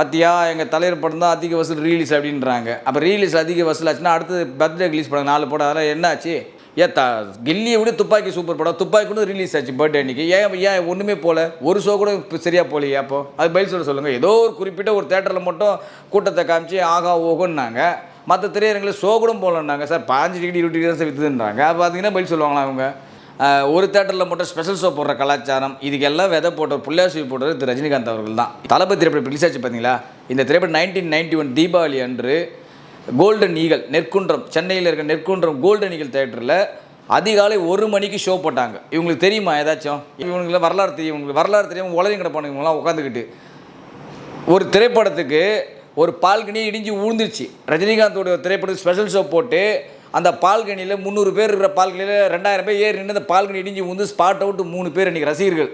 பார்த்தியா எங்கள் தலைவர் படம் தான் அதிக வசூல் ரீலீஸ் அப்படின்றாங்க. அப்போ ரீலீஸ் அதிக வசூல் ஆச்சுன்னா அடுத்தது பர்த்டே ரிலீஸ் பண்ணாங்க நாலு படம் அதெல்லாம் என்னாச்சு? ஏன் த கில்லியை விட துப்பாக்கி சூப்பர் படம் துப்பாக்கி கூட ரிலீஸ் ஆச்சு பர்த்டே அன்னைக்கு. ஏன் ஏன் ஒன்றுமே போல? ஒரு ஷோ கூட இப்போ சரியாக போகலையே அப்போ? அது பதில் சொல்ல சொல்லுங்கள் ஏதோ ஒரு குறிப்பிட்ட ஒரு தேட்டரில் மட்டும் கூட்டத்தை காமிச்சு ஆகா ஓகோன்னாங்க மற்ற திரையரங்கில் ஷோ கூட போகலன்னாங்க. சார் பாஞ்சு டிகிரி இருபது டிகிரி தான் சார் விற்றுதுன்றாங்க அப்போ பார்த்தீங்கன்னா பதில் சொல்லுவாங்களா அவங்க? ஒரு தேட்டரில் மட்டும் ஸ்பெஷல் ஷோ போடுற கலாச்சாரம் இதுக்கெல்லாம் விதை போட்ட புள்ளியாசி போட்டது திரு ரஜினிகாந்த் அவர்கள் தான் தளபதி திரைப்படம் ரிலீஸ் ஆச்சு பார்த்தீங்களா இந்த திரைப்படம் நைன்டீன் நைன்டி ஒன் தீபாவளி அன்று கோல்டன் ஈகல் நெற்குன்றம் சென்னையில் இருக்க நெற்குன்றம் கோல்டன் ஈகல் தேட்டரில் அதிகாலை ஒரு மணிக்கு ஷோ போட்டாங்க. இவங்களுக்கு தெரியுமா ஏதாச்சும்? இவங்களுக்கு வரலாறு தெரியும். இவங்களுக்கு வரலாறு தெரியும் உலகம் கிடப்பானுங்க இவங்களாம் உட்காந்துக்கிட்டு ஒரு திரைப்படத்துக்கு ஒரு பால்கனி இடிஞ்சு விழுந்துருச்சு. ரஜினிகாந்தோட திரைப்படத்துக்கு ஸ்பெஷல் ஷோ போட்டு அந்த பால்கனியில் முந்நூறு பேர் இருக்கிற பால்கனியில் ரெண்டாயிரம் பேர் ஏறி நின்று அந்த பால்கனி இடிஞ்சு வந்து ஸ்பாட் அவுட் மூணு பேர் இன்றைக்கி ரசிகர்கள்.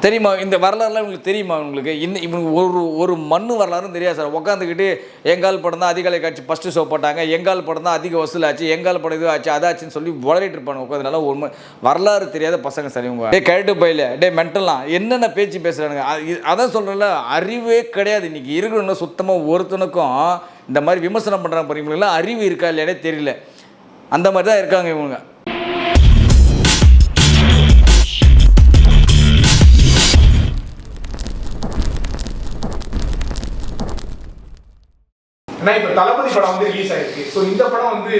தெரியுமா? இந்த வரலாறுலாம் உங்களுக்கு தெரியுமா உங்களுக்கு? இன்னும் இவங்க ஒரு ஒரு மண்ணு வரலாறும் தெரியாது சார். உட்காந்துக்கிட்டு எங்கால் படம் தான் அதிகாலை காட்சி ஃபஸ்ட்டு ஷோ போட்டாங்க. எங்கால் படம் தான் அதிக வசூல் ஆச்சு. எங்கால் படம் இது ஆச்சு அதாச்சுன்னு சொல்லி உளறிட்டு இருப்பாங்க. உட்காந்துனால ஒரு வரலாறு தெரியாத பசங்க சார் இவங்க. டே கழட்டு பையில. டே மென்டலாம் என்னென்ன பேச்சு பேசுகிறானுங்க அதான் சொல்கிறேன்ல அறிவே கிடையாது. இன்றைக்கி இருக்கணும்னா சுத்தமாக ஒருத்தனுக்கும் இந்த மாதிரி விமர்சனம் பண்ணுறாங்க பாருங்களா அறிவு இருக்கா இல்லையானே தெரியல. அந்த மாதிரி தான் இருக்காங்க இவங்க. ஆனா இப்போ தளபதி படம் வந்து ரிலீஸ் ஆயிருக்கு. ஸோ இந்த படம் வந்து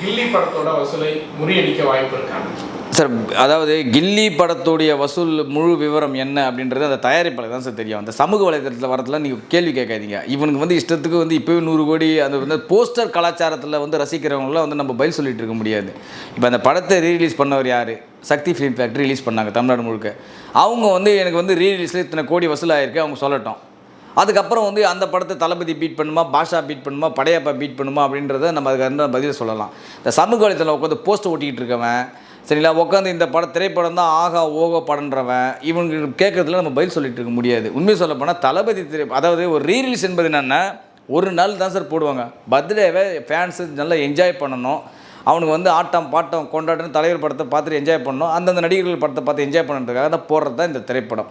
கில்லி படத்தோட வசூலை முறியடிக்க வாய்ப்பு இருக்காங்க. சார் அதாவது கில்லி படத்துடைய வசூல் முழு விவரம் என்ன அப்படின்றது அந்த தயாரிப்பாளர் தான் சார் தெரியும் அந்த சமூக வலைதளத்தில் வரதுலாம் நீங்கள் கேள்வி கேட்காதீங்க. இவனுக்கு வந்து இஷ்டத்துக்கு வந்து இப்போவே நூறு கோடி அந்த வந்து போஸ்டர் கலாச்சாரத்தில் வந்து ரசிக்கிறவங்களாம் வந்து நம்ம பதில் சொல்லிட்டு இருக்க முடியாது. இப்போ அந்த படத்தை ரீரிலீஸ் பண்ணவர் யார்? சக்தி ஃபிலிம் ஃபேக்ட்ரி ரிலீஸ் பண்ணாங்க தமிழ்நாடு முழுக்க. அவங்க வந்து எனக்கு வந்து ரீரிலீஸில் இத்தனை கோடி வசூல் ஆகிருக்கு அவங்க சொல்லட்டும். அதுக்கப்புறம் வந்து அந்த படத்தை தளபதி பீட் பண்ணுமா பாஷா பீட் பண்ணுமா படையப்பா பீட் பண்ணுமா அப்படின்றத நம்ம அதுக்கு அந்த பதில் சொல்லலாம். இந்த சமூக வலைத்தளம் உட்காந்து போஸ்ட் ஓட்டிக்கிட்டு இருக்கவன் சரிங்களா? உட்காந்து இந்த படம் திரைப்படம் தான் ஆகா ஓகோ படன்றவன் இவங்க கேட்கறதுல நம்ம பதில் சொல்லிட்டு இருக்க முடியாது. உண்மையை சொல்லப்போனால் தளபதி திரை அதாவது ஒரு ரீரிலீஸ் என்பது என்னென்னா ஒரு நாள் தான் சார் போடுவாங்க. பர்த்டேவை ஃபேன்ஸு நல்லா என்ஜாய் பண்ணணும். அவனுக்கு வந்து ஆட்டம் பாட்டம் கொண்டாட்டம் தலைவர் படத்தை பார்த்துட்டு என்ஜாய் பண்ணணும். அந்தந்த நடிகர்கள் படத்தை பார்த்து என்ஜாய் பண்ணுறதுக்காக தான் போடுறது தான் இந்த திரைப்படம்.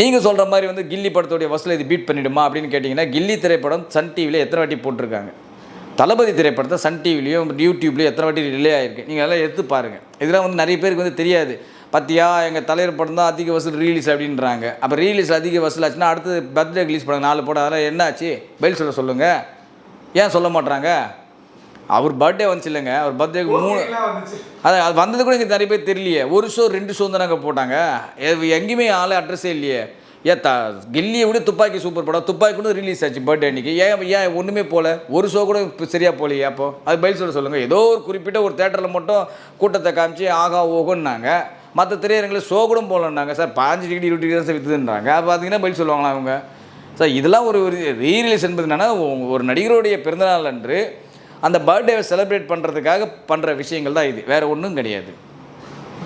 நீங்கள் சொல்கிற மாதிரி வந்து கில்லி படத்துடைய வசூல் இது பீட் பண்ணிடுமா அப்படின்னு கேட்டிங்கன்னா கில்லி திரைப்படம் சன் டிவியில் எத்தனை வாட்டி போட்டிருக்காங்க? தளபதி திரைப்படத்தை சன் டிவிலையும் யூடியூப்லேயும் எத்தனை வாட்டி ரிலே ஆயிருக்கு. நீங்கள் எல்லாம் எடுத்து பாருங்கள் இதெல்லாம் வந்து நிறைய பேருக்கு வந்து தெரியாது. பார்த்தியா எங்கள் தலைவர் படம் தான் அதிக வசூல் ரீலீஸ் அப்படின்றாங்க. அப்போ ரீலீஸ் அதிக வசூல் ஆச்சுன்னா அடுத்தது பர்த்டே ரிலீஸ் பண்ணாங்க நாலு படம் அதெல்லாம் என்ன ஆச்சு பதில் சொல்ல சொல்லுங்கள் ஏன் சொல்ல மாட்றாங்க? அவர் பர்த்டே வந்துச்சு இல்லைங்க. அவர் பர்த்டேக்கு மூணு அது அது வந்தது கூட இங்கே நிறைய பேர் தெரியலையே. ஒரு ஷோ ரெண்டு ஷோ தானங்க போட்டாங்க. எ- எங்கேயுமே ஆள் அட்ரஸே இல்லையே. ஏன் த கில்லியை விட துப்பாக்கி சூப்பர் படம் துப்பாக்கி கூட ரிலீஸ் ஆச்சு பர்த்டே அன்னைக்கு. ஏன் ஏன் ஒன்றுமே போகல ஒரு ஷோ கூட இப்போ சரியாக போகலையே அப்போ? அது பதில் சொல்ல சொல்லுங்கள் ஏதோ ஒரு குறிப்பிட்ட ஒரு தேட்டரில் மட்டும் கூட்டத்தை காமிச்சு ஆகா ஓகோன்னாங்க. மற்ற திரையரங்கில் ஷோ கூட போகலன்னாங்க சார் பாஞ்சு டிகிரி இருபது டிகிரி தான் சார் விற்றுதுன்றாங்க அப்போ பார்த்தீங்கன்னா பதில் சொல்லுவாங்களா அவங்க? சார் இதெல்லாம் ஒரு ரீரிலீஸ் என்பது என்னென்னா ஒரு நடிகருடைய பிறந்தநாள் அன்று அந்த பர்த்டேவை செலிப்ரேட் பண்ணுறதுக்காக பண்ணுற விஷயங்கள் தான் இது. வேறு ஒன்றும் கிடையாது.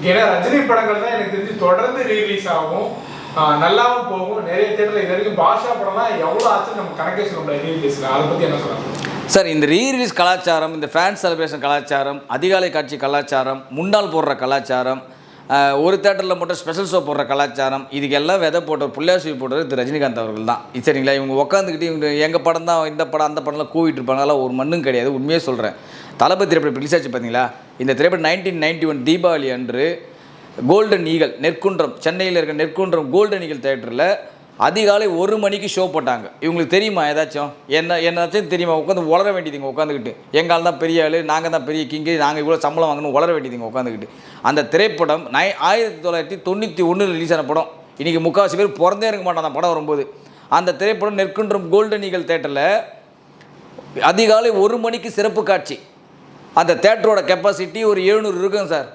ஏன்னா ரஜினி படங்கள் தான் எனக்கு தெரிஞ்சு தொடர்ந்து ரீலீஸ் ஆகும். நல்லாவும் போகும். நிறைய தேட்டரில் இது வரைக்கும் பாஷா படம்லாம் எவ்வளோ ஆச்சு நம்ம கணக்கே சொல்ல முடியாது ரீரிலீஸில் அதை பற்றி என்ன சொல்கிறாங்க சார் இந்த ரீரிலீஸ் கலாச்சாரம் இந்த ஃபேன் செலிப்ரேஷன் கலாச்சாரம் அதிகாலை காட்சி கலாச்சாரம் முண்டால் போடுற கலாச்சாரம் ஒரு தேட்டரில் மட்டும் ஸ்பெஷல் ஷோ போடுற கலாச்சாரம் இதுக்கெல்லாம் விதை போட்ட புள்ளியாசி போட்டவர் திரு ரஜினிகாந்த் அவர்கள் தான். சரிங்களா? இவங்க உட்காந்துக்கிட்டு இவங்க எங்கள் படம் தான் இந்த படம் அந்த படம்லாம் கூவிட்டு இருப்பாங்க. அதெல்லாம் ஒரு மண்ணும் கிடையாது. உண்மையே சொல்கிறேன் தளபதி திரைப்படம் ரிலீஸ் ஆச்சு பார்த்தீங்களா இந்த திரைப்படம் நைன்டீன் நைன்டி ஒன் தீபாவளி அன்று கோல்டன் ஈகல் நெற்குன்றம் சென்னையில் இருக்க நெற்குன்றம் கோல்டன் ஈகல் தேட்டரில் அதிகாலை ஒரு மணிக்கு ஷோ போட்டாங்க. இவங்களுக்கு தெரியுமா ஏதாச்சும்? என்ன என்னாச்சும் தெரியுமா? உட்காந்து உளர வேண்டியதுங்க உட்காந்துக்கிட்டு. எங்கால் தான் பெரிய ஆள் நாங்கள் தான் பெரிய கிங்கு நாங்கள் இவ்வளோ சம்பளம் வாங்கணும் உளர வேண்டியதுங்க உட்காந்துக்கிட்டு. அந்த திரைப்படம் நை ஆயிரத்தி தொள்ளாயிரத்தி தொண்ணூற்றி ஒன்றில் ரிலீஸ் ஆன படம். இன்றைக்கி முக்கால்வாசி பேர் பிறந்தே இருக்க மாட்டான் அந்த படம் வரும்போது. அந்த திரைப்படம் நெற்குன்றம் கோல்டன் ஈகல் தேட்டரில் அதிகாலை ஒரு மணிக்கு சிறப்பு காட்சி. அந்த தேட்டரோட கெப்பாசிட்டி ஒரு எழுநூறு இருக்கும் சார்.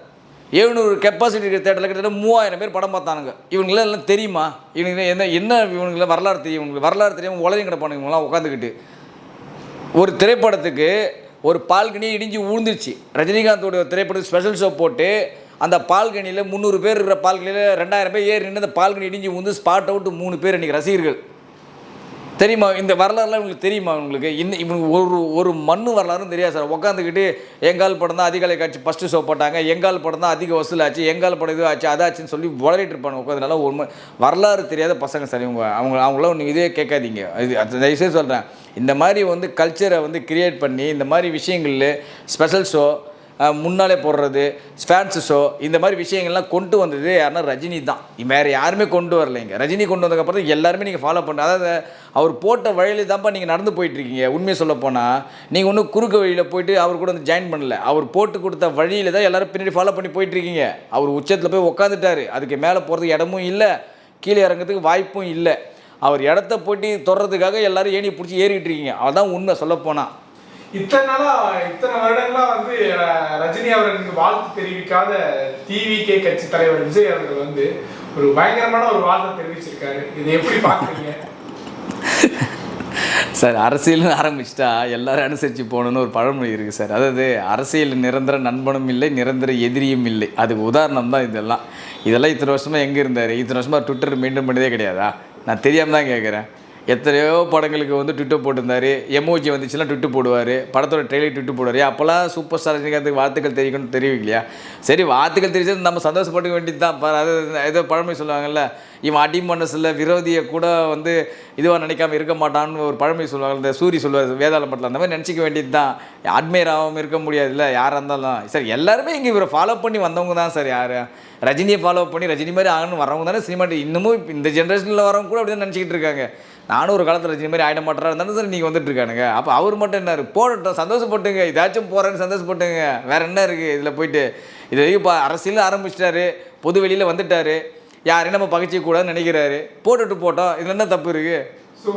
எழுநூறு கெப்பாசிட்டி இருக்கிற தேட்டரில் கிட்டத்தட்ட மூவாயிரம் பேர் படம் பார்த்தானுங்க. இவங்களாம் எல்லாம் தெரியுமா? இவங்க என்ன என்ன இவங்களை வரலாறு தெரியும்? இவங்களுக்கு வரலாறு தெரியாமல் உலகம் கிடப்பானுங்க இவங்களாம் உட்காந்துக்கிட்டு ஒரு திரைப்படத்துக்கு ஒரு பால்கனி இடிஞ்சு விழுந்துருச்சு ரஜினிகாந்தோட திரைப்படத்துக்கு ஸ்பெஷல் ஷோ போட்டு அந்த பால்கனியில் முந்நூறு பேர் இருக்கிற பால்கனியில் ரெண்டாயிரம் பேர் ஏறி நின்று அந்த பால்கனி இடிஞ்சு விழுந்து ஸ்பாட் அவுட் மூணு பேர் இன்றைக்கி ரசிகர்கள். தெரியுமா இந்த வரலாறுலாம் உங்களுக்கு தெரியுமா உங்களுக்கு இன்னும் இவங்க ஒரு ஒரு மண்ணு வரலாறும் தெரியாது சார். உட்காந்துக்கிட்டு எங்கால் படம் தான் அதிகாலை காட்சி ஃபஸ்ட்டு ஷோ போட்டாங்க எங்கால் படம் தான் அதிக வசூலாச்சு எங்கால் படம் இது ஆச்சு அதாச்சுன்னு சொல்லி வளரிட்டு இருப்பாங்க உட்காந்துனால ஒரு வரலாறு தெரியாத பசங்க சார் இவங்க. அவங்க அவங்களாம் ஒன்று இதே கேட்காதீங்க. இது அது தயவுசெய்து சொல்கிறேன் இந்த மாதிரி வந்து கல்ச்சரை வந்து கிரியேட் பண்ணி இந்த மாதிரி விஷயங்களில் ஸ்பெஷல் ஷோ முன்னாலே போடுறது ஃபேன்ஸு ஷோ இந்த மாதிரி விஷயங்கள்லாம் கொண்டு வந்தது யாருன்னா ரஜினி தான். வேறு யாருமே கொண்டு வரலைங்க. ரஜினி கொண்டு வந்ததுக்கப்புறம் தான் எல்லாருமே நீங்கள் ஃபாலோ பண்ண அதாவது அவர் போட்ட வழியில தான்ப்பா நீங்கள் நடந்து போயிட்டுருக்கீங்க. உண்மையை சொல்ல போனால் நீங்கள் ஒன்றும் குறுக்கு வழியில் போயிட்டு அவர் கூட வந்து ஜாயின் பண்ணல. அவர் போட்டு கொடுத்த வழியில் தான் எல்லோரும் பின்னாடி ஃபாலோ பண்ணி போயிட்டுருக்கீங்க. அவர் உச்சத்தில் போய் உட்காந்துட்டாரு அதுக்கு மேலே போகிறதுக்கு இடமும் இல்லை. கீழே இறங்கிறதுக்கு வாய்ப்பும் இல்லை. அவர் இடத்த போட்டி தொடர்றதுக்காக எல்லோரும் ஏணி பிடிச்சி ஏறிக்கிட்டு இருக்கீங்க அதுதான் உண்மை சொல்லப்போனால் இத்தனை நாளா இத்தனை வருடங்களா வந்து ரஜினி அவர்களுக்கு வாழ்த்து தெரிவிக்காத டிவிகே கட்சி தலைவர் விஜய் அவர்கள் வந்து ஒரு பயங்கரமான ஒரு வாழ்த்தை தெரிவிச்சிருக்காரு. இதை எப்படி பாக்குறீங்க சார் அரசியல்னு ஆரம்பிச்சிட்டா எல்லாரும் அனுசரித்து போகணுன்னு ஒரு பழமொழி இருக்குது சார். அதாவது அரசியல் நிரந்தர நண்பனும் இல்லை நிரந்தர எதிரியும் இல்லை. அதுக்கு உதாரணம் தான் இதெல்லாம். இதெல்லாம் இத்தனை வருஷமாக எங்கே இருந்தார்? இத்தனை வருஷமாக ட்விட்டர் மெயின்டைன் பண்ணதே கிடையாதா? நான் தெரியாமல் தான் கேட்குறேன் எத்தனையோ படங்களுக்கு வந்து ட்விட்டர் போட்டிருந்தார். எமோஜி வந்துச்சுன்னா ட்விட்டு போடுவார். படத்தோட ட்ரெயிலர் ட்விட்டு போடுவார். அப்போல்லாம் சூப்பர் ஸ்டார் ரஜினிகாந்துக்கு வாழ்த்துக்கள் தெரிவிக்கணும்னு தெரிவிக்கலையா? சரி வாழ்த்துக்கள் தெரிவிச்சது நம்ம சந்தோஷப்பட்டுக்க வேண்டியது தான் அது ஏதோ பழமொழி சொல்லுவாங்கல்ல இவன் அடி மனசில் விரோதியை கூட வந்து இதுவாக நினைக்காம இருக்க மாட்டான்னு ஒரு பழமை சொல்லுவாங்க. இந்த சூரி சொல்லுவார் வேதாளம் படத்தில் அந்த மாதிரி நினச்சிக்க வேண்டியது தான் அட்மையராகவும் இருக்க இருக்க முடியாதுல்ல யாராக இருந்தாலும். சார் எல்லாருமே இங்கே இவரை ஃபாலோ பண்ணி வந்தவங்க தான் சார் யார்? ரஜினியை ஃபாலோ பண்ணி ரஜினி மாதிரி ஆகணும்னு வரவங்க தானே சினிமா இன்னமும் இந்த ஜென்ரேஷனில் வரவங்க கூட அப்படி தான் நினச்சிக்கிட்டு இருக்காங்க. நானும் ஒரு காலத்தில் ரஜினி மாதிரி ஆயிட மாட்டேறா இருந்தாலும் சார் நீங்கள் வந்துட்டு இருக்கானுங்க. அப்போ அவர் மட்டும் என்ன போடட்டும் சந்தோஷப்பட்டுங்க. இதாச்சும் போகிறேன்னு சந்தோஷப்பட்டுங்க. வேறு என்ன இருக்குது இதில் போயிட்டு. இது வரைக்கும் இப்போ அரசியலும் ஆரம்பிச்சிட்டாரு. பொது வெளியில் வந்துட்டாரு. யாரையும் நம்ம பகைச்சிக்க கூடாதுன்னு நினைக்கிறாரு. போட்டுட்டு போட்டோம் இதில் என்ன தப்பு ஸோ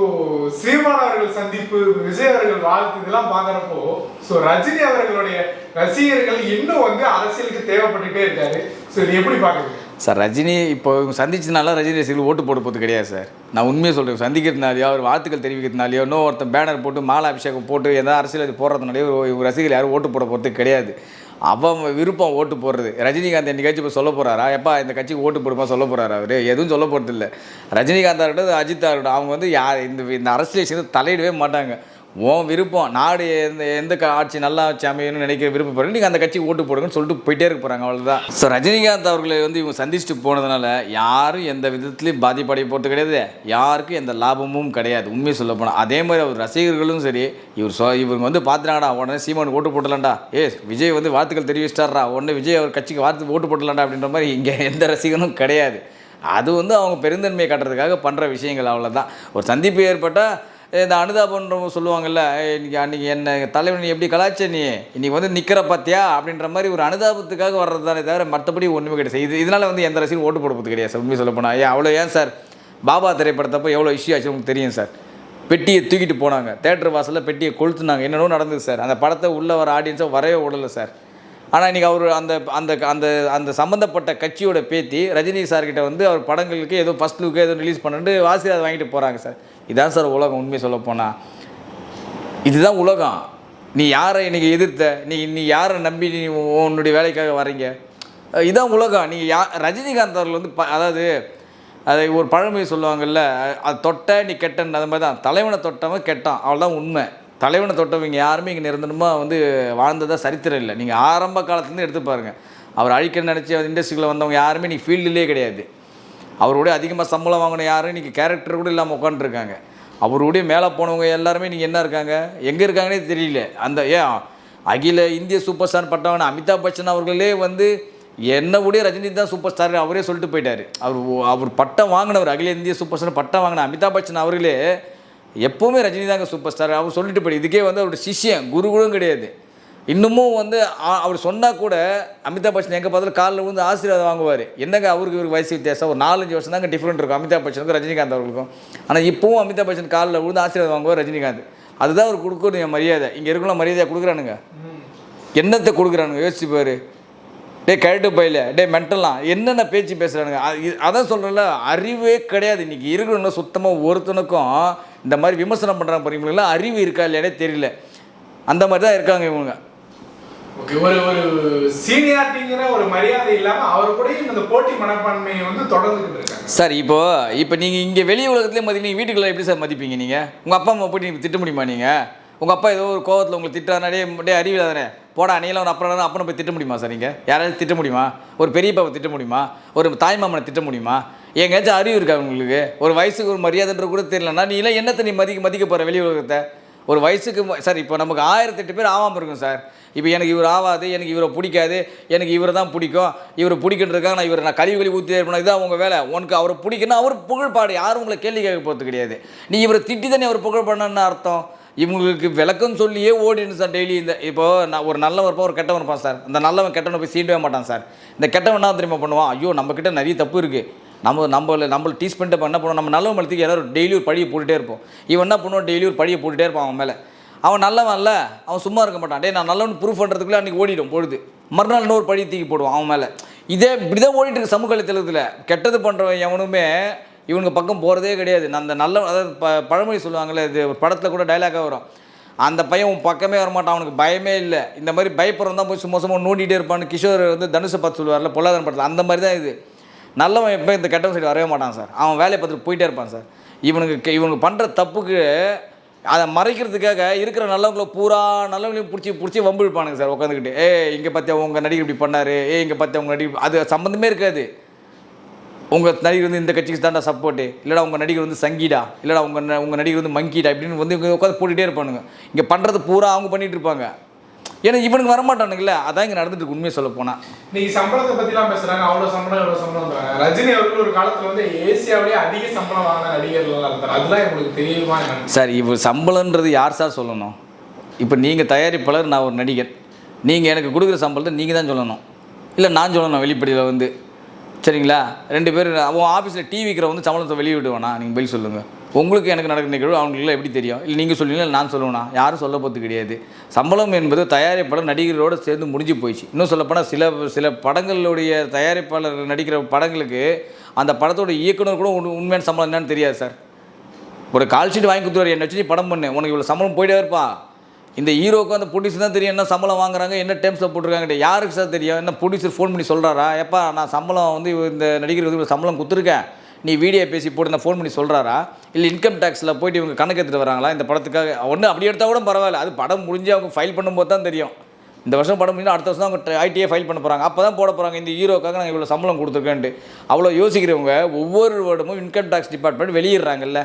சீமான் அவர்கள் சந்திப்பு விஜய் அவர்கள் வாழ்த்து இதெல்லாம் பார்க்குறப்போ ஸோ ரஜினி அவர்களுடைய ரசிகர்கள் இன்னும் வந்து அரசியலுக்கு தேவைப்பட்டுட்டே இருக்காரு. ஸோ இது எப்படி பார்க்குறீங்க? சார் ரஜினி இப்போ இவங்க சந்திச்சனால ரஜினி ரசிகர்கள் ஓட்டு போட போகிறது கிடையாது சார் நான் உண்மையை சொல்கிறேன் சந்திக்கிறதுனாலையோ அவர் வாழ்த்துக்கள் தெரிவிக்கிறதுனாலையோ இன்னும் ஒருத்தன் பேனர் போட்டு மாலை அபிஷேகம் போட்டு எதாவது அரசியல் போடுறதுனாலையோ ரசிகர்கள் யாரும் ஓட்டு போட போகிறது கிடையாது. அவன் விருப்பம் ஓட்டு போடுறது. ரஜினிகாந்த் என்னைக்காச்சும் இப்போ சொல்ல போகிறாரா எப்பா இந்த கட்சிக்கு ஓட்டு போடுமா சொல்ல போகிறாரா அவர்? எதுவும் சொல்ல போகிறது இல்லை ரஜினிகாந்தாக இருக்கட்டும் அஜித்தாக இருக்கட்டும் அவங்க வந்து யார் இந்த இந்த அரசியல் விஷயத்தை தலையிடவே மாட்டாங்க. உன் விருப்பம். நாடு எந்த எந்த ஆட்சி நல்லா ஆட்சி அமையணும்னு நினைக்கிற விருப்பப்படுறது நீங்கள் அந்த கட்சிக்கு ஓட்டு போடுங்கன்னு சொல்லிட்டு போயிட்டே இருக்க போகிறாங்க அவ்வளோதான் ஸோ ரஜினிகாந்த் அவர்களை வந்து இவங்க சந்திச்சுட்டு போனதுனால யாரும் எந்த விதத்துலையும் பாதிப்படைய போகிறது கிடையாது. யாருக்கும் எந்த லாபமும் கிடையாது. உண்மையை சொல்ல போனால் அதே மாதிரி அவர் ரசிகர்களும் சரி இவர் சொ இவங்க வந்து பார்த்துனாடா உடனே சீமான் ஓட்டு போட்டலாண்டா ஏ விஜய் வந்து வாழ்த்துக்கள் தெரிவிச்சிட்டாரா உடனே விஜய் அவர் கட்சிக்கு வார்த்தை ஓட்டு போட்டலாண்டா அப்படின்ற மாதிரி இங்கே எந்த ரசிகனும் கிடையாது. அது வந்து அவங்க பெருந்தன்மையை காட்டுறதுக்காக பண்ணுற விஷயங்கள் அவ்வளோதான் ஒரு சந்திப்பு ஏற்பட்டால் இந்த அனுதாபன்றவங்க சொல்லுவாங்கல்ல இன்னைக்கு அன்றைக்கி என்ன தலைவன் நீ எப்படி கலாச்ச நீ? இன்னைக்கு வந்து நிற்கிற பார்த்தியா அப்படின்ற மாதிரி ஒரு அனுதாபத்துக்காக வர்றது தானே தவிர மற்றபடி ஒன்றுமே கிடையாது. இது இதனால் வந்து எந்த ரசிகரும் ஓட்டு போட போகிறது கிடையாது சார். உண்மையை சொல்ல போனால் ஏன் அவ்வளோ ஏன் சார்? பாபா திரைப்படத்தப்போ எவ்வளோ இஷ்யூ ஆச்சு உங்களுக்கு தெரியும் சார்? பெட்டியை தூக்கிட்டு போனாங்க. தேட்டர் வாசலில் பெட்டியை கொளுத்துனாங்க. என்னென்னோ நடந்தது சார். அந்த படத்தை உள்ளே வர ஆடியன்ஸை வரவே விடலை சார். ஆனால் இன்றைக்கி அவர் அந்த அந்த அந்த அந்த சம்மந்தப்பட்ட கட்சியோட பேத்தி ரஜினி சார்கிட்ட வந்து அவர் படங்களுக்கு ஏதோ ஃபஸ்ட் லுக்கு ஏதோ ரிலீஸ் பண்ணிட்டு ஆசீர்வாதம் வாங்கிட்டு போகிறாங்க சார். இதான் சார் உலகம் உண்மையை சொல்ல போனால் இதுதான் உலகம். நீ யாரை இன்னைக்கு எதிர்த்த? நீ நீ யாரை நம்பி நீ உன்னுடைய வேலைக்காக வர்றீங்க? இதுதான் இதான் உலகம். நீங்கள் யா ரஜினிகாந்த் அவர்கள் வந்து ப- அதாவது அதை ஒரு பழமொழி சொல்லுவாங்கல்ல அது தொட்ட நீ கெட்டன் அது மாதிரி தான். தலைவனை தொட்டவன் கெட்டான். அவ்வளோதான் உண்மை. தலைவனை தொட்டவங்க யாருமே இங்கே நிரந்தரமாக வந்து வாழ்ந்ததாக சரித்திரம் இல்லை. நீங்கள் ஆரம்ப காலத்துலேருந்து எடுத்து பாருங்கள் அவர் அழிக்க நினச்சி இண்டஸ்ட்ரியில் வந்தவங்க யாருமே நீ ஃபீல்டுலேயே கிடையாது. அவருடைய அதிகமாக சம்பளம் வாங்கின யாரும் இன்றைக்கி கேரக்டர் கூட இல்லாமல் உட்காந்துருக்காங்க அவருடைய மேலே போனவங்க எல்லாருமே நீங்கள் என்ன இருக்காங்க? எங்கே இருக்காங்கன்னே தெரியல. அந்த ஏன் அகில இந்திய சூப்பர் ஸ்டார் பட்டவன் அமிதாப் பச்சன் அவர்களே வந்து என்ன விட ரஜினி தான் சூப்பர் ஸ்டார் அவரே சொல்லிட்டு போயிட்டார். அவர் அவர் பட்டம் வாங்கினவர் அகில இந்திய சூப்பர் ஸ்டார் பட்டம் வாங்கின அமிதாப் பச்சன் அவர்களே எப்போவுமே ரஜினி தாங்க சூப்பர் ஸ்டார் அவர் சொல்லிட்டு போயிட்டு இதுக்கே வந்து அவரோட சிஷ்யன் குரு கூட கிடையாது. இன்னமும் வந்து அவர் சொன்னால் கூட அமிதாப் பச்சன் எங்கே பார்த்தாலும் காலில் வந்து ஆசீர்வாதம் வாங்குவார். என்னங்க அவருக்கு இவருக்கு வயசு வித்தியாசம்? ஒரு நாலஞ்சு வருஷம் தாங்க டிஃப்ரெண்ட் இருக்கும். அமிதாப் பச்சனுக்கும் ரஜினிகாந்த் அவர்களுக்கும். ஆனால் இப்போவும் அமிதாப் பச்சன் காலில் விழுந்து ஆசீர்வாதம் வாங்குவார் ரஜினிகாந்த். அதுதான் அவர் கொடுக்கணும் என் மரியாதை. இங்கே இருக்கலாம் மரியாதையாக கொடுக்குறானுங்க. என்னத்தை கொடுக்குறானுங்க? யோசிச்சுப்பார் டே கழட்டு பையில. டே மென்டலாம் என்னென்ன பேச்சு பேசுகிறானுங்க அதான் சொல்கிறேன்ல அறிவே கிடையாது. இன்றைக்கி இருக்கணும்னா சுத்தமாக ஒருத்தனுக்கும் இந்த மாதிரி விமர்சனம் பண்ணுறாங்க பாருங்களா அறிவு இருக்கா இல்லையானே தெரியல. அந்த மாதிரி தான் இருக்காங்க இவங்க. ஓகே ஒரு ஒரு சீனியாரிட்டிங்கிற ஒரு மரியாதை இல்லாம அவர் கூட இந்த போட்டி மனப்பான்மையை வந்து தொடர்ந்துகிட்டு இருக்காங்க. சார் இப்போ இப்போ நீங்கள் இங்கே வெளி உலகத்துலேயே மதிப்பீங்க வீட்டுக்குள்ளே வீட்டுக்குள்ள எப்படி சார் மதிப்பீங்க நீங்கள் உங்கள் அப்பா அம்மா போய் நீங்கள் திட்ட முடியுமா நீங்கள் உங்கள் அப்பா ஏதோ ஒரு கோவத்தில் உங்களை திட்டுறானே டே அறிவில்லாதானே போடா நீலாம் ஒரு அப்புறம் அப்பனை போய் திட்ட முடியுமா சார் நீங்கள் யாராவது திட்ட முடியுமா? ஒரு பெரிய பாப்பை திட்ட முடியுமா? ஒரு தாய் மாமனை திட்ட முடியுமா? எங்கேயாச்சும் அறிவு இருக்கா உங்களுக்கு? ஒரு வயசுக்கு ஒரு மரியாதைன்ற கூட தெரியலன்னா நீ எல்லாம் என்னத்தை நீ மதிக்க மதிக்க போகிற வெளி உலகத்தை? ஒரு வயசுக்கு சார் இப்போ நமக்கு ஆயிரத்தெட்டு பேர் ஆகாமல் இருக்கும் சார். இப்போ எனக்கு இவர் ஆகாது எனக்கு இவரை பிடிக்காது எனக்கு இவரை தான் பிடிக்கும். இவரை பிடிக்கின்றதுக்காக நான் இவரை நான் கழிவு கழிவு ஊற்றி இருப்பேன் இதுதான் உங்கள் வேலை. உனக்கு அவரை பிடிக்குன்னா அவர் புகழ்பாடு யாரும் உங்களை கேள்வி கேட்க போகிறது கிடையாது. நீ இவரை திட்டி தானே அவர் புகழ் பண்ணணும்னு அர்த்தம். இவங்களுக்கு விளக்கம் சொல்லியே ஓடினு சார் டெய்லி இந்த இப்போ நான் ஒரு நல்லவன் இருப்பான் ஒரு கெட்டவன் இருப்பான் சார். இந்த நல்லவன் கெட்டவனை போய் சீண்டவே மாட்டான் சார். இந்த கெட்டவன் என்ன தெரியுமா பண்ணுவான்? ஐயோ நம்மக்கிட்ட நிறைய தப்பு இருக்குது நம்ம நம்மள நம்மள டீஸ் பண்ணிட்டு என்ன பண்ணுவோம்? நம்ம நல்ல மலத்துக்கு யாராவது டெய்லி ஒரு பழியை போட்டுகிட்டே இருப்போம். இவன் என்ன பண்ணுவான்? டெய்லி ஒரு பழியை போட்டுட்டே இருப்பான் அவன் மேலே. அவன் நல்லவன்ல அவன் சும்மா இருக்க மாட்டான். டே நான் நல்லவன் ப்ரூஃப் பண்ணுறதுக்குள்ளே அன்றைக்கி ஓடிடும் பொழுது. மறுநாள் இன்னொரு பழி தூக்கி போடுவான் அவன் மேலே. இதே இப்படி தான் ஓடிட்டு இருக்கு சமூக வலைத்தளத்தில். கெட்டது பண்ணுறவன் எவனுமே இவனுக்கு பக்கம் போகிறதே கிடையாது. நான் அந்த நல்ல அதாவது ப பழமொழி சொல்லுவாங்கள்ல இது ஒரு படத்தில் கூட டைலாக்காக வரும். அந்த பையன் உன் பக்கமே வரமாட்டான். அவனுக்கு பயமே இல்லை. இந்த மாதிரி பயப்படுறவன் தான் போய் சும்மா சும்மா நோண்டிகிட்டே இருப்பான்னு கிஷோர் வந்து தனுஷை பார்த்து சொல்லுவார்ல பொல்லாதன படத்தில். அந்த மாதிரி தான் இது. நல்லவன் எப்போ இந்த கெட்டவன் சைடு வரவே மாட்டான் சார். அவன் வேலையை பார்த்துட்டு போயிட்டே இருப்பான் சார். இவனுக்கு இவனுக்கு பண்ணுற தப்புக்கு அதை மறைக்கிறதுக்காக இருக்கிற நல்லவங்கள பூரா நல்லவங்களையும் பிடிச்சி பிடிச்சி வம்பு இழுப்பானுங்க சார் உட்காந்துக்கிட்டு ஏ இங்கே பார்த்தியா உங்கள் நடிகர் இப்படி பண்ணார். ஏ இங்கே பார்த்தியா உங்கள் நடிகர் அது சம்மந்தமே இருக்காது. உங்கள் நடிகர் வந்து இந்த கட்சிக்கு தாண்டா சப்போர்ட்டு இல்லைடா உங்கள் நடிகர் வந்து சங்கீடா. இல்லைடா உங்கள் உங்கள் நடிகர் வந்து மங்கிடா இப்படின்னு வந்து உட்காந்து போட்டுகிட்டே இருப்பானுங்க. இங்கே பண்ணுறது பூரா அவங்க பண்ணிகிட்டு இருப்பாங்க. ஏன்னா இவனுக்கு வரமாட்டானுங்களே அதான் இங்கே நடந்துட்டு உண்மையை சொல்ல போனால் நீங்க சம்பளத்தை பத்திலாம் பேசுறாங்க அவ்வளவு சம்பளம் இவ்வளவு சம்பளம் ரஜினி அவர்கள் ஒரு காலத்துல வந்து ஏசியாவிலேயே அதிக சம்பளம் வாங்கின நடிகர்கள் இருந்தார். அதெல்லாம் உங்களுக்கு தெரியுமா சார் இப்போ சம்பளன்றது யார் சார் சொல்லணும்? இப்போ நீங்கள் தயாரிப்பாளர் நான் ஒரு நடிகர். நீங்கள் எனக்கு கொடுக்குற சம்பளத்தை நீங்கள் தான் சொல்லணும். இல்லை நான் சொல்லணும் வெளிப்படையில் வந்து. சரிங்களா? ரெண்டு பேர் அவன் ஆஃபீஸில் டிவி விற்கிற வந்து சம்பளத்தை வெளியே விடுவானா நீங்கள் பதில் சொல்லுங்கள் உங்களுக்கு எனக்கு நடக்கிற நிகழ்வு அவங்களுக்குலாம் எப்படி தெரியும்? இல்லை நீங்கள் சொல்லுவீங்களா? நான் சொல்லுவேனா? யாரும் சொல்ல போகிறது கிடையாது. சம்பளம் என்பது தயாரிப்பாளர் நடிகரோடு சேர்ந்து முடிஞ்சு போயிடுச்சு. இன்னும் சொல்லப்போனால் சில சில படங்களுடைய தயாரிப்பாளர் நடிக்கிற படங்களுக்கு அந்த படத்தோட இயக்குனர் கூட உண் உண்மையான சம்பளம் என்னன்னு தெரியாது சார். ஒரு கால் ஷீட் வாங்கி கொடுத்துருவார் என்னை வச்சு படம் பண்ணு. உனக்கு இவ்வளோ சம்பளம் போயிட்டே இருப்பா. இந்த ஹீரோக்கு அந்த ப்ரொடியூசர் தான் தெரியும். என்ன சம்பளம் வாங்குறாங்க? என்ன டேம்ஸில் போட்டிருக்காங்க யாருக்கு சார் தெரியும்? என்ன ப்ரொடியூசர் ஃபோன் பண்ணி சொல்கிறாரா எப்பா நான் சம்பளம் வந்து இந்த நடிகர் வந்து சம்பளம் கொடுத்துருக்கேன். நீ வீடியோ பேசி போட்டு நான் ஃபோன் பண்ணி சொல்கிறாரா இல்லை இன்கம் டேக்ஸில் போயிட்டு இவங்க கணக்கு எடுத்துகிட்டு வராங்களா? இந்த படத்துக்காக ஒன்று அப்படி எடுத்தால் கூட பரவாயில்ல. அது படம் முடிஞ்சு அவங்க ஃபைல் பண்ணும்போது தான் தெரியும். இந்த வருஷம் படம் முடிஞ்சு அடுத்த வருஷம் அவங்க ஐடிஐ ஃபைல் பண்ண போகிறாங்க அப்போ தான் போட போகிறாங்க இந்த ஹீரோக்காக நாங்கள் இவ்வளோ சம்பளம் கொடுத்துருக்கேன்ட்டு. அவ்வளோ யோசிக்கிறவங்க ஒவ்வொரு வருடமும் இன்கம் டேக்ஸ் டிபார்ட்மெண்ட் வெளியிடுறாங்கல்ல.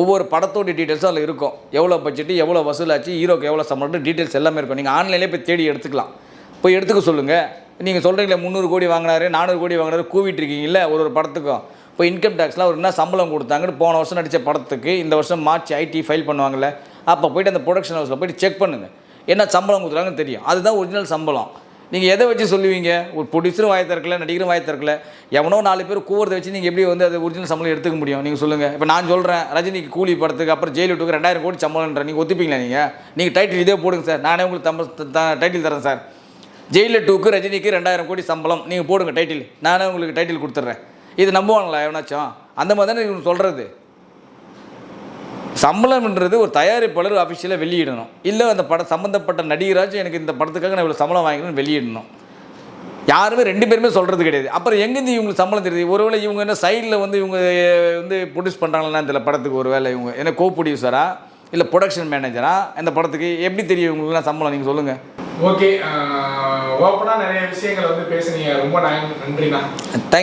ஒவ்வொரு படத்தோட டீட்டெயில்ஸும் அதில் இருக்கும். எவ்வளோ பட்ஜெட்டு எவ்வளோ வசூலாச்சு ஹீரோக்கு எவ்வளோ சம்பளம் டீட்டெயில்ஸ் எல்லாமே இருக்கும். நீங்கள் ஆன்லைன்லேயே போய் தேடி எடுத்துக்கலாம். போய் எடுத்துக்க சொல்லுங்கள் நீங்கள் சொல்கிறீங்களே முந்நூறு கோடி வாங்கினாரு நானூறு கோடி வாங்கினாரு கூவிட்டு இருக்கீங்கல்ல ஒரு ஒரு படத்துக்கும். இப்போ இன்கம் டேக்ஸ்லாம் ஒரு என்ன சம்பளம் கொடுத்தாங்கன்னு போன வருஷம் நடித்த படத்துக்கு இந்த வருஷம் மார்ச் ஐடி ஃபைல் பண்ணுவாங்கல்ல அப்போ போயிட்டு அந்த ப்ரொடக்ஷன் ஹவுஸில் போய்ட்டு செக் பண்ணுங்கள் என்ன சம்பளம் கொடுக்குறாங்கன்னு தெரியும். அதுதான் ஒரிஜினல் சம்பளம். நீங்கள் எதை வச்சு சொல்லுவீங்க? ஒரு ப்ரொடியூசரும் வாய் திறக்கல நடிகரும் வாய் திறக்கல எவனோ நாலு பேர் கூவுறதை வச்சு நீங்கள் எப்படி வந்து அது ஒரிஜினல் சம்பளம் எடுத்துக்க முடியும்? நீங்கள் சொல்லுங்கள் இப்போ நான் சொல்கிறேன் ரஜினிக்கு கூலி படத்துக்கு அப்புறம் ஜெயிலு விட்டுக்கு ரெண்டாயிரம் கோடி சம்பளம்ன்ற நீங்கள் ஒத்துப்பீங்களா நீங்கள் நீங்கள் டைட்டில் இதே போடுங்க சார். நானே உங்களுக்கு தம்ப டைட்டில் தரேன் சார். ஜெயில டூக்கு ரஜினிக்கு ரெண்டாயிரம் கோடி சம்பளம். நீங்கள் போடுங்க டைட்டில் நானே உங்களுக்கு டைட்டில் கொடுத்துட்றேன். இது நம்புவாங்களா எவனாச்சும்? அந்த மாதிரி தானே இவங்க சொல்கிறது சம்பளம்ன்றது ஒரு தயாரிப்பாளர் அஃபிஷியலாக வெளியிடணும். இல்லை அந்த படம் சம்மந்தப்பட்ட நடிகராச்சும் எனக்கு இந்த படத்துக்காக நான் இவ்வளோ சம்பளம் வாங்கிக்கணும்னு வெளியிடணும். யாருமே ரெண்டு பேருமே சொல்கிறது கிடையாது. அப்புறம் எங்கேருந்து இவங்களுக்கு சம்பளம் தெரியுது? ஒருவேளை இவங்க என்ன சைடில் வந்து இவங்க வந்து ப்ரொடியூஸ் பண்ணுறாங்களா இந்த படத்துக்கு ஒரு வேளை இவங்க? என்ன கோ ப்ரொடியூசரா இல்லை ப்ரொடக்ஷன் மேனேஜரா இந்த படத்துக்கு எப்படி தெரியும் இவங்களுக்குலாம் சம்பளம்? நீங்கள் சொல்லுங்கள் ஓகே ஓப்பனா நிறைய விஷயங்களை வந்து பேசுனீங்க. ரொம்ப நன்றி- நன்றிண்ணா. தேங்க்